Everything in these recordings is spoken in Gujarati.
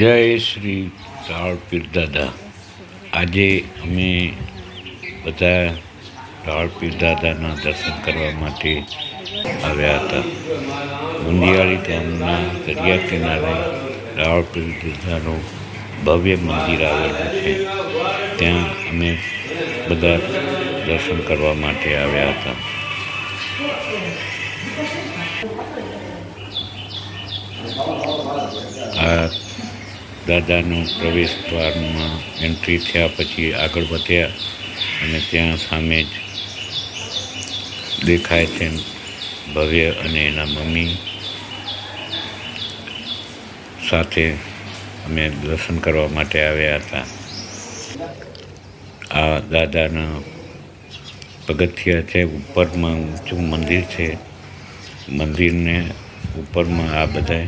જય શ્રી રાળ પીરદાદા આજે અમે બધા રાળ પીર દાદાના દર્શન કરવા માટે આવ્યા હતા. ગુંદિયાળી ગામના દરિયા કિનારે રાળ પીર દાદાનું ભવ્ય મંદિર આવેલું છે. ત્યાં અમે બધા દર્શન કરવા માટે આવ્યા હતા. આ દાદાનું પ્રવેશ દ્વારમાં એન્ટ્રી થયા પછી આગળ વધ્યા અને ત્યાં સામે જ દેખાય છે ભવ્ય અને એના મમ્મી સાથે અમે દર્શન કરવા માટે આવ્યા હતા. આ દાદાના પગથિયા છે, ઉપરમાં ઊંચું મંદિર છે. મંદિરને ઉપરમાં આ બધા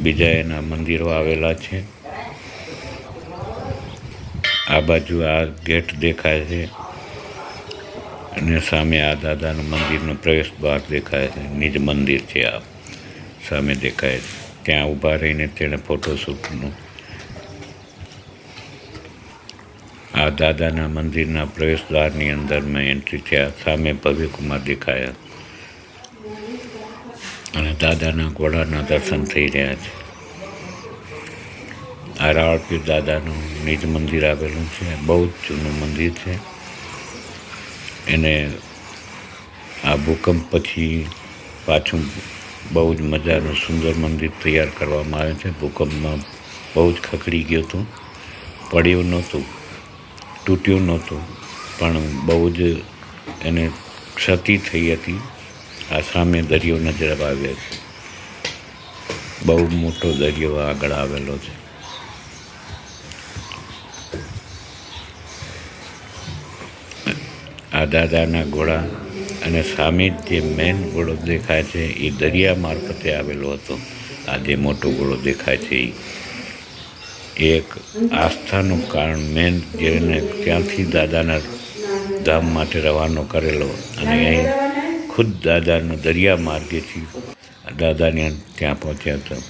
બીજા એના મંદિરો આવેલા છે. આ બાજુ આ ગેટ દેખાય છે. અને સામે આ દાદાનું મંદિરનો પ્રવેશ દ્વાર દેખાય છે. નિજ મંદિર છે આ. સામે દેખાય છે. ત્યાં ઊભા રહીને તેણે ફોટોશૂટનું આ દાદાના મંદિરના પ્રવેશ દ્વારની અંદર મેં એન્ટ્રી થયા સામે ભવ્યકુમાર દેખાયા. અને દાદાના ઘોડાના દર્શન થઈ રહ્યા છે. આ રાવળપીર દાદાનું નિજ મંદિર આવેલું છે બહુ જ જૂનું મંદિર છે. એને આ ભૂકંપ પછી પાછું બહુ જ મજાનું સુંદર મંદિર તૈયાર કરવામાં આવે છે. ભૂકંપમાં બહુ જ ખખડી ગયું હતું. પડ્યું નહોતું, તૂટ્યું નહોતું, પણ બહુ જ એને ક્ષતિ થઈ હતી. આ સામે દરિયો નજર આવે છે. બહુ મોટો દરિયો આગળ આવેલો છે. આ દાદાના ઘોડા અને સામે જે મેન ઘોડો દેખાય છે, એ દરિયા મારફતે આવેલો હતો. આ જે મોટો ઘોડો દેખાય છે, એ એક આસ્થાનું કારણ મેન જેને ત્યાંથી દાદાના ધામ માટે રવાનો કરેલો અને અહીં ખુદ દાદાનો દરિયા માર્ગેથી દાદાને ત્યાં પહોંચ્યા હતા.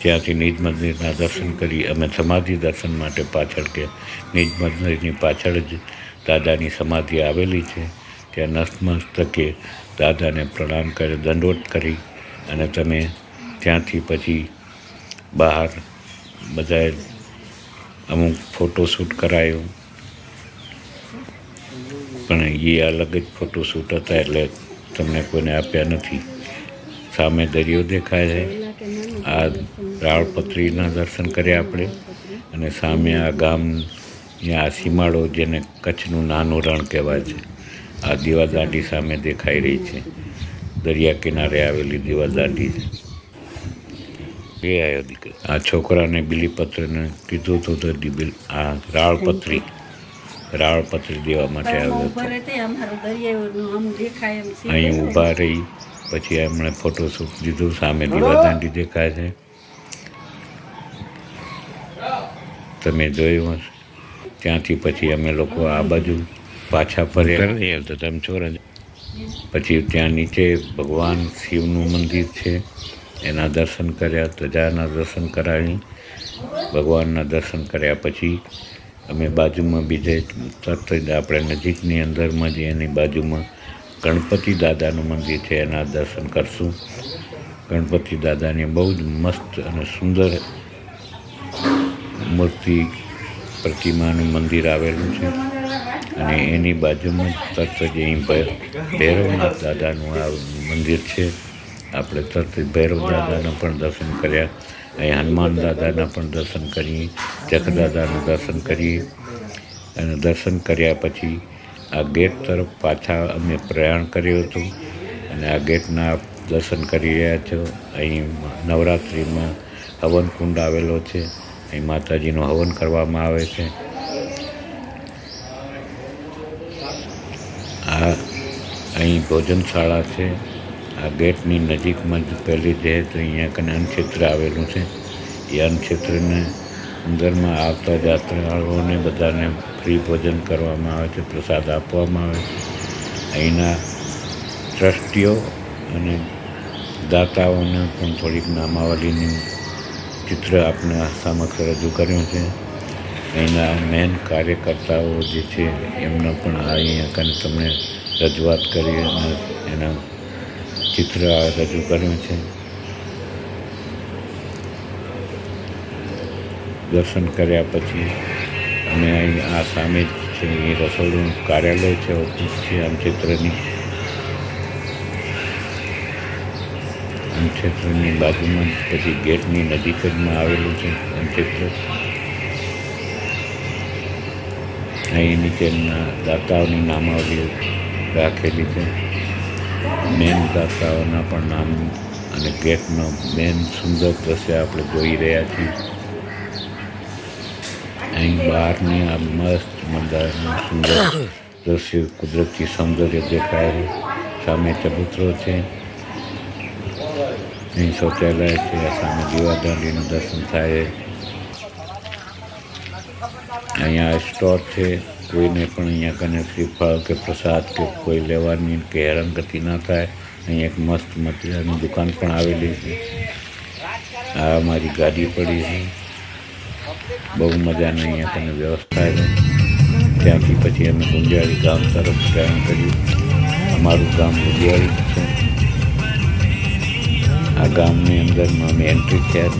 ત્યાંથી નિજ મંદિરના દર્શન કરી, અમે સમાધિ દર્શન માટે પાછળ ગયા નિજ મંદિરની પાછળ જ દાદાની સમાધિ આવેલી છે. ત્યાં નતમસ્તકે દાદાને પ્રણામ કરી, દંડવત કરી અને તમે ત્યાંથી પછી બહાર બધાએ અમુક ફોટોશૂટ કરાયો. પણ એ અલગ જ ફોટોશૂટ હતા એટલે તમને કોઈને આપ્યા નથી. સામે દરિયો દેખાય છે. આ રાળપત્રીના દર્શન કર્યા આપણે અને સામે આ ગામ ત્યાં આ સીમાડો જેને કચ્છનું નાનું રણ કહેવાય છે આ દીવાદાંડી સામે દેખાઈ રહી છે. દરિયા કિનારે આવેલી દીવાદાંડી છે. એ આવ્યો દીકરો. આ છોકરાને બિલીપત્રને કીધું હતું તો બિલ આ રાળપત્રી રાળપત્રી દેવા માટે આવ્યો હતો. અહીં ઊભા રહી પછી એમણે ફોટોશૂટ લીધું સામે દીવાદાંડી દેખાય છે. તમે જોયું હશે. ત્યાંથી પછી અમે લોકો આ બાજુ પાછા ફર્યા તો તમે છોરા પછી ત્યાં નીચે ભગવાન શિવનું મંદિર છે. એના દર્શન કર્યા ધજાના દર્શન કરાવી. ભગવાનના દર્શન કર્યા પછી અમે બાજુમાં બીજે તરત જ આપણે નજીકની અંદરમાં જ એની બાજુમાં ગણપતિ દાદાનું મંદિર છે. એના દર્શન કરશું. ગણપતિ દાદાની બહુ જ મસ્ત અને સુંદર મૂર્તિ પ્રતિમાનું મંદિર આવેલું છે. અને એની બાજુમાં જ તરત જ અહીં ભૈરવનાથ દાદાનું આ મંદિર છે. આપણે તરત ભૈરવ દાદાના પણ દર્શન કર્યા. અહીં હનુમાન દાદાના પણ દર્શન કરીએ. જખ દર્શન કરીએ. અને દર્શન કર્યા પછી આ ગેટ તરફ પાછા અમે પ્રયાણ કર્યું હતું. અને આ ગેટના દર્શન કરી રહ્યા છો. અહીં નવરાત્રિમાં હવન કુંડ આવેલો છે. અહીં માતાજીનું હવન કરવામાં આવે છે. આ અહીં ભોજનશાળા છે. આ ગેટની નજીકમાં જ પહેલી જે તો અહીંયા કને અન્નક્ષેત્ર આવેલું છે. એ અન્નક્ષેત્રને અંદરમાં આવતા યાત્રાળુઓને બધાને ફ્રી ભોજન કરવામાં આવે છે, પ્રસાદ આપવામાં આવે છે. અહીંના ટ્રસ્ટીઓ અને દાતાઓને પણ થોડીક નામાવલીની ચિત્ર આપને સમક્ષ રજૂ કર્યું છે. એના મેન કાર્યકર્તાઓ જે છે, એમનો પણ અહીંયા કને તમને રજૂઆત કરી અને એના ચિત્ર રજૂ કર્યું છે. દર્શન કર્યા પછી અમે અહીં આ સામે છે એ રસોડું કાર્યાલય છે, ઓફિસ છે, આમ ચિત્રની આમ ક્ષેત્રની બાજુમાં, પછી ગેટની નજીક જમાં આવેલું છે આમ ક્ષેત્ર. અહીં નીચેના દાતાઓની નામાવલી રાખેલી છે. મેન દાતાઓના પણ નામ અને ગેટનો મેન સુંદર દ્રશ્ય આપણે જોઈ રહ્યા છીએ. અહીં બહારની આ મસ્ત મંદારનું સુંદર દ્રશ્ય કુદરતી સૌંદર્ય દેખાય સામે ચબૂતરો છે. અહીં શૌચાલય છે સામે દીવાદાંડીનું દર્શન થાય. અહીંયા સ્ટોર છે, કોઈને પણ અહીંયા કને શ્રીફળ કે પ્રસાદ કે કોઈ લેવાની કે હેરાનગતિ ના થાય. અહીં એક મસ્ત મજાની દુકાન પણ આવેલી છે. આ અમારી ગાડી પડી છે. બહુ મજાની અહીંયા કને વ્યવસ્થા ત્યાંથી પછી અમે ગુંજિયાળી ગામ તરફ પ્રયાણ કર્યું. અમારું ગામ ગુંજિયાળી છે. આ ગામની અંદરમાં અમે એન્ટ્રી થયા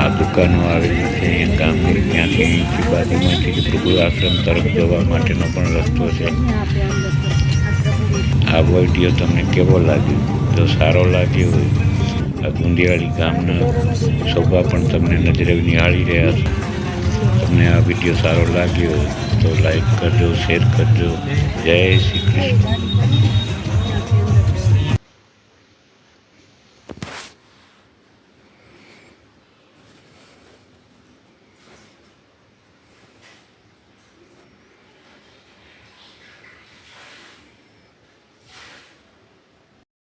આ દુકાનો આવેલી છે, એ ગામની ત્યાંથી બાજુમાંથી પ્રભુ આશ્રમ તરફ જવા માટેનો પણ રસ્તો છે. આ વીડિયો તમને કેવો લાગ્યો? જો સારો લાગ્યો હોય, આ ગુંદિયાળી ગામના શોભા પણ તમને નજરે નિહાળી રહ્યા છો. તમને આ વીડિયો સારો લાગ્યો હોય તો લાઈક કરજો શેર કરજો. જય શ્રી કૃષ્ણ.